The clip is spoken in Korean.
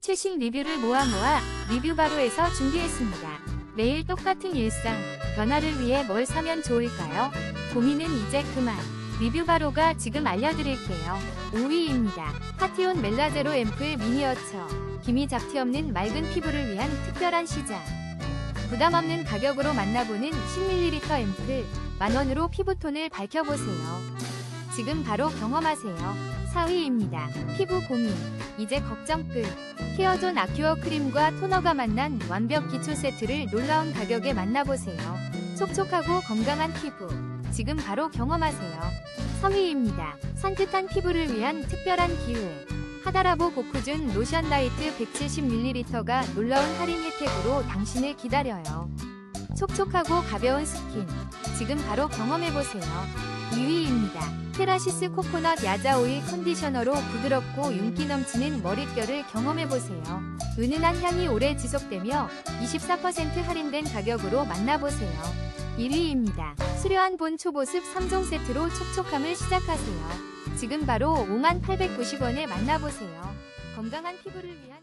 최신 리뷰를 모아 모아 리뷰 바로에서 준비했습니다. 매일 똑같은 일상, 변화를 위해 뭘 사면 좋을까요? 고민은 이제 그만. 리뷰 바로가 지금 알려드릴게요. 5위입니다. 파티온 멜라제로 앰플 미니어처. 기미 잡티 없는 맑은 피부를 위한 특별한 시장. 부담 없는 가격으로 만나보는 10ml 앰플. 만원으로 피부톤을 밝혀보세요. 지금 바로 경험하세요. 4위입니다. 피부 고민. 이제 걱정 끝. 케어존 아큐어 크림과 토너가 만난 완벽 기초 세트를 놀라운 가격에 만나보세요. 촉촉하고 건강한 피부. 지금 바로 경험하세요. 3위입니다. 산뜻한 피부를 위한 특별한 기회. 하다라보 고쿠준 로션 라이트 170ml가 놀라운 할인 혜택으로 당신을 기다려요. 촉촉하고 가벼운 스킨. 지금 바로 경험해보세요. 2위입니다. 테라시스 코코넛 야자 오일 컨디셔너로 부드럽고 윤기 넘치는 머릿결을 경험해보세요. 은은한 향이 오래 지속되며 24% 할인된 가격으로 만나보세요. 1위입니다. 수려한 본 초보습 3종 세트로 촉촉함을 시작하세요. 지금 바로 5890원에 만나보세요. 건강한 피부를 위한